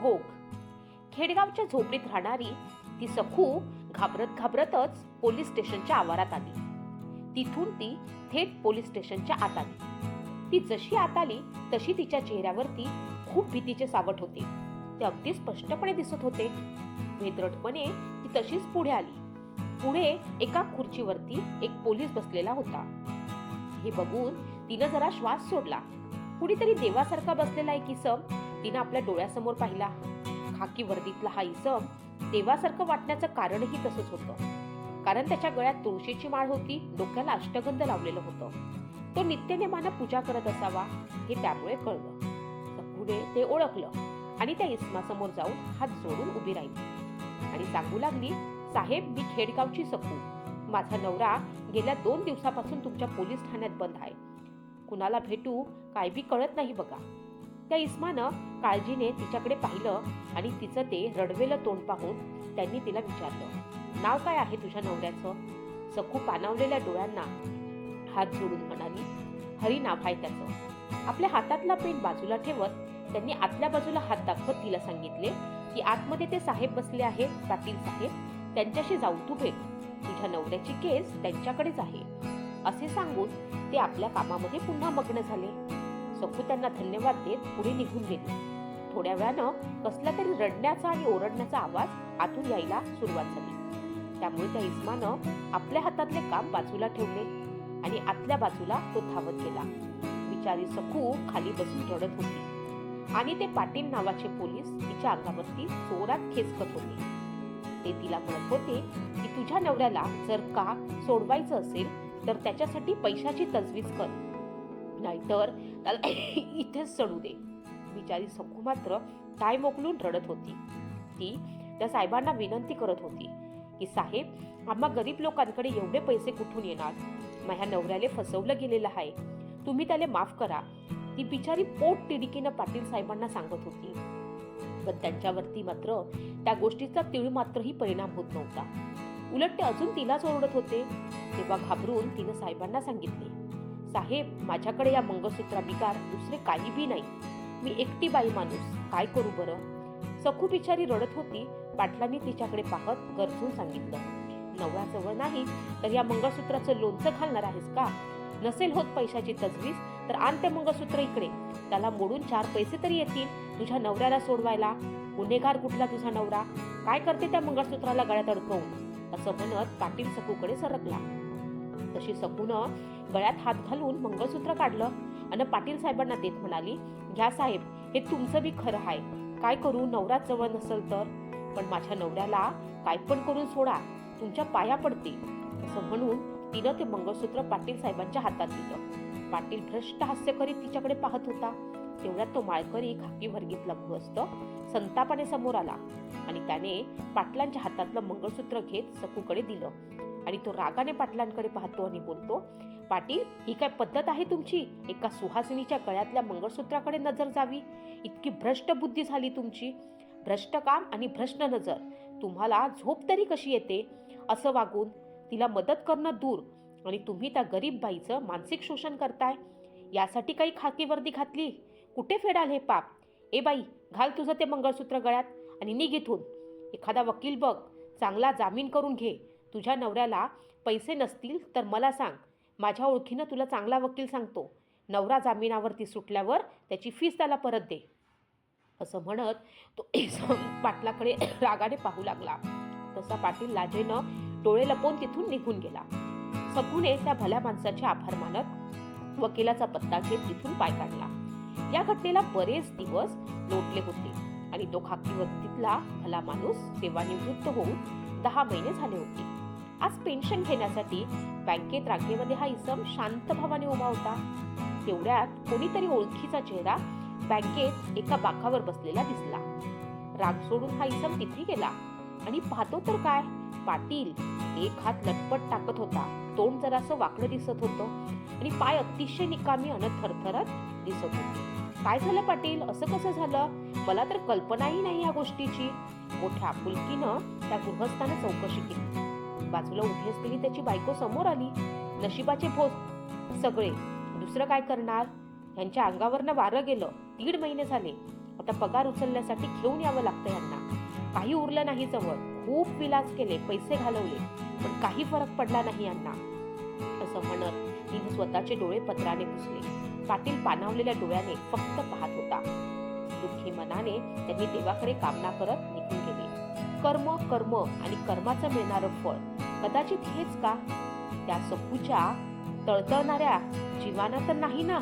भोग. खेडगावच्या झोपडीत राहणारी ती सखू घाबरत घाबरतच पोलीस स्टेशनच्या आवारात आली. तिथून ती थेट पोलीस स्टेशनच्या आत आली. ती जशी आत आली तशी तिच्या चेहऱ्यावरती खूप भीतीचे सावट होते. ते अगदी स्पष्टपणे दिसत होते. भेदरटपणे ती तशीच पुढे आली. पुढे एका खुर्चीवरती एक पोलीस बसलेला होता. हे बघून तिनं जरा श्वास सोडला. कुणीतरी देवासारखा बसलेला एक इसम तिनं आपल्या डोळ्यासमोर पाहिला. खाकी वर्दीतला हा इसम देवासारखं वाटण्याचं कारणही तसंच होतं. कारण त्याच्या गळ्यात तुळशीची माळ होती डोक्याला अष्टगंध लावलेलं होतं. तो नित्यनेमानं पूजा करत असावा हे त्यामुळे कळलं. पुढे ते ओळखलं आणि त्या इसमासमोर जाऊन हात जोडून उभी राहिली. आणि सांगू लागली साहेब मी खेडगावची सकू माझा नवरा गेल्या दोन दिवसापासून तुमच्या पोलीस ठाण्यात बंद आहे. कुणाला भेटू काय बी कळत नाही बघा. त्या इस्मानं काळजीने तिच्याकडे पाहिलं आणि तिचं ते रडवेलं तोंड पाहून त्यांनी तिला विचारलं नाव काय आहे तुझ्या नवऱ्याचं? सखू पानावलेल्या डोळ्यांना हात जोडून म्हणाली हरी नाव आहे त्याचं. आपल्या हातातला पेन बाजूला ठेवत त्यांनी आतल्या बाजूला हात दाखवत तिला सांगितले की आतमध्ये ते साहेब बसले आहेत पाटील साहेब. त्यांच्याशी जाऊ तू भेट. तुझ्या नवऱ्याची केस त्यांच्याकडेच आहे. असे सांगून ते आपल्या कामामध्ये पुन्हा मग्न झाले. सखू त्यांना धन्यवाद देत पुढे निघून गेली. थोड्या वेळानं कसला तरी रडण्याचा आणि ओरडण्याचा आवाज आतून यायला सुरुवात झाली. त्यामुळे त्या इस्मानं आपल्या हातातले काम बाजूला ठेवले आणि आतल्या बाजूला तो धावत गेला. बिचारी सखू खाली बसून रडत होती. आणि ते पाटील नावाचे पोलीस तिच्या अंगावरती जोरात खेचकत होते. ते तिला म्हणत होते की तुझ्या नवऱ्याला जर का सोडवायचं असेल तर त्याच्यासाठी पैशाची तजवीज कर. नाहीतर त्याला इथेच सडू दे. बिचारी सखू मात्र काय मोकलून रडत होती. ती त्या साहेबांना विनंती करत होती की साहेब आम्हा गरीब लोकांकडे एवढे पैसे कुठून येणार? माझ्या नवऱ्याला फसवलं गेलेलं आहे. तुम्ही त्याला माफ करा. ती बिचारी पोट तिडकीनं पाटील साहेबांना सांगत होती. पण त्यांच्यावरती मात्र त्या गोष्टीचा तिळ मात्रही परिणाम होत नव्हता. उलट ते अजून तिलाच ओरडत होते. तेव्हा घाबरून तिनं साहेबांना सांगितले साहेब माझ्याकडे या मंगळसूत्रा बिकार दुसरे काही बी नाही. मी एकटी बाई माणूस काय करू बरं? सखू बिचारी रडत होती पाटलांनी तिच्याकडे पाहत गरजून सांगितलं. नवऱ्याजवळ नाही तर या मंगळसूत्राचं लोणचं घालणार आहेस का? नसेल होत पैशाची तजवीज तर आण ते मंगळसूत्र इकडे. त्याला मोडून चार पैसे तरी येतील तुझ्या नवऱ्याला सोडवायला. गुन्हेगार कुठला तुझा नवरा? काय करते त्या मंगळसूत्राला गळ्यात अडकवून? असं म्हणत पाटील सखूकडे सरकला. तशी सकूनं गळ्यात हात घालून मंगळसूत्र काढलं. आणि पाटील साहेबांना देत म्हणाली घ्या साहेब हे तुमचं बी खरं आहे काय करू नवरा जवळ नसेल तर? पण माझ्या नवऱ्याला काय पण करून सोडा. तुमच्या पाया पडते असं म्हणून तिनं ते मंगळसूत्र पाटील साहेबांच्या हातात दिलं. पाटील भ्रष्ट हास्य करीत तिच्याकडे पाहत होता. तेवढ्यात तो माळकरी खाकी वर्गीतला गृहस्थ संतापाने समोर आला. आणि त्याने पाटलांच्या हातातलं मंगळसूत्र घेत सकूकडे दिलं. आणि तो रागाने पाटलांकडे पाहतो आणि बोलतो पाटील ही काय पद्धत आहे तुमची? एका सुहासिनीच्या गळ्यातल्या मंगळसूत्राकडे नजर जावी. इतकी भ्रष्ट बुद्धी झाली तुमची. भ्रष्ट काम आणि भ्रष्ट नजर. तुम्हाला झोप तरी कशी येते? असं वागून तिला मदत करणं दूर. आणि तुम्ही त्या गरीब बाईचं मानसिक शोषण करताय. यासाठी काही खाकी वर्दी घातली? कुठे फेडाल हे पाप? ए बाई घाल तुझं ते मंगळसूत्र गळ्यात आणि निघ इथून. एखादा वकील बघ. चांगला जामीन करून घे. तुझ्या नवऱ्याला पैसे नसतील तर मला सांग. माझ्या ओळखीनं तुला चांगला वकील सांगतो. नवरा जामिनावरती सुटल्यावर त्याची फीस त्याला परत दे. असं म्हणत तो इसम पाटलाकडे रागाने पाहू लागला. तसा पाटील लाजेनं डोळे लपवून तिथून निघून गेला. सगुने त्या भल्या माणसाचे आभार मानत वकिलाचा पत्ता घेत तिथून पाय काढला. या घटनेला बरेच दिवस लोटले होते आणि तो खाकीवरतीतला भला माणूस सेवानिवृत्त होऊन दहा महिने झाले होते. आज पेन्शन घेण्यासाठी बँकेत रांगेमध्ये हा इसम शांत भावाने उभा होता. तेवढ्यात कोणीतरी ओळखीचा चेहरा बँकेत एका बाकावर बसलेला दिसला. राग सोडून हा इसम तिथे गेला आणि पाहतो तर काय? पाटील एक हात लटपट टाकत होता. तोंड जरासं वाकडं दिसत होतं आणि पाय अतिशय निकामी अन थरथरत दिसत होते. काय झालं पाटील? असं कसं झालं? मला तर कल्पनाही नाही या गोष्टीची. मोठ्या आपुलकीनं त्या गृहस्थानं चौकशी केली. बाजूला उभी असलेली त्याची बायको समोर आली. नशिबाचे भोस सगळे. दुसरं काय करणार? यांच्या अंगावरनं वारं गेलं. दीड महिने झाले. आता पगार उचलण्यासाठी घेऊन यावं लागतं यांना. काही उरलं नाही जवळ. खूप विलास केले पैसे घालवले. पण काही फरक पडला नाही यांना. असं म्हणत तिने स्वतःचे डोळे पत्राने पुसले. पाटील पाणावलेल्या डोळ्याने फक्त पाहत होता. दुःखी मनाने त्यांनी देवाकडे कामना करत कर्म कर्म आणि कर्माचं मिळणारं फळ. कदाचित हेच का? त्या सखूच्या तळतळणाऱ्या जीवाना तर नाही ना?